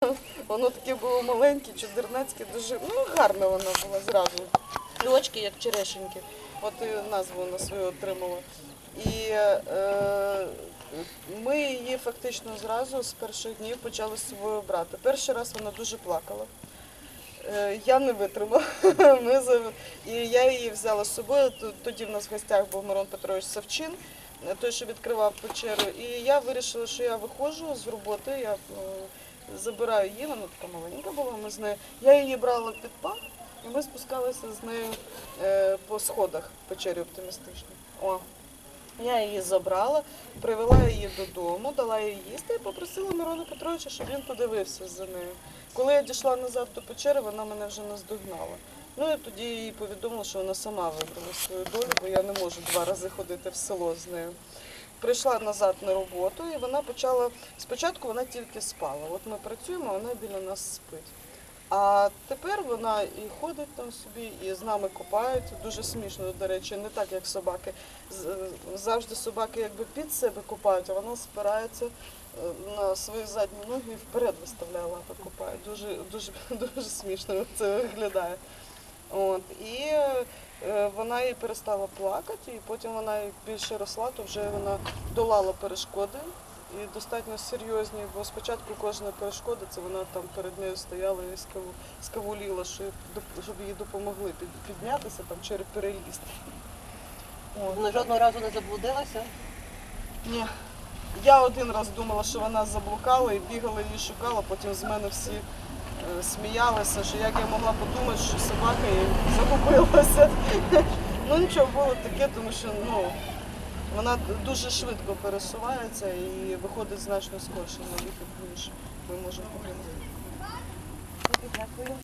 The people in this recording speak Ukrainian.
Воно таке було маленьке, чудернацьке, дуже ну, гарна вона була зразу. І очки, як черешеньки. От і назву вона свою отримала. І е, ми її фактично зразу з перших днів почали з собою брати. Перший раз вона дуже плакала. Е, Я не витримала. Ми І я її взяла з собою. Тоді в нас в гостях був Мирон Петрович Савчин, е, той, що відкривав печеру. І я вирішила, що я виходжу з роботи, я е, забираю її, вона така маленька була, ми з нею. Я її брала під пах, і ми спускалися з нею е, по сходах печері оптимістичній. О. Я її забрала, привела її додому, дала їй їсти і попросила Мирона Петровича, щоб він подивився за нею. Коли я дійшла назад до печери, вона мене вже наздогнала. Ну і тоді їй повідомила, що вона сама вибрала свою долю, бо я не можу два рази ходити в село з нею. Прийшла назад на роботу і вона почала. Спочатку вона тільки спала. От ми працюємо, вона біля нас спить. А тепер вона і ходить там собі, і з нами купається. Дуже смішно, до речі, не так, як собаки. Завжди собаки якби під себе купають, а вона спирається е, на свої задні ноги і вперед виставляє лапи купає. Дуже, дуже, дуже смішно це виглядає. От. І е, вона їй перестала плакати, і потім вона як більше росла, то вже вона долала перешкоди. І достатньо серйозні, бо спочатку кожна перешкода, це вона там перед нею стояла і скавуліла, щоб їй допомогли піднятися там чи перелізти. Вона жодного разу не заблудилася. Ні. Я один раз думала, що вона заблукала і бігала її шукала, потім з мене всі сміялися, що як я могла подумати, що собака їй загубилася. Ну нічого було таке, тому що ну, вона дуже швидко пересувається і виходить значно скорше на вихід, ніж ми можемо поглянути. Дякую.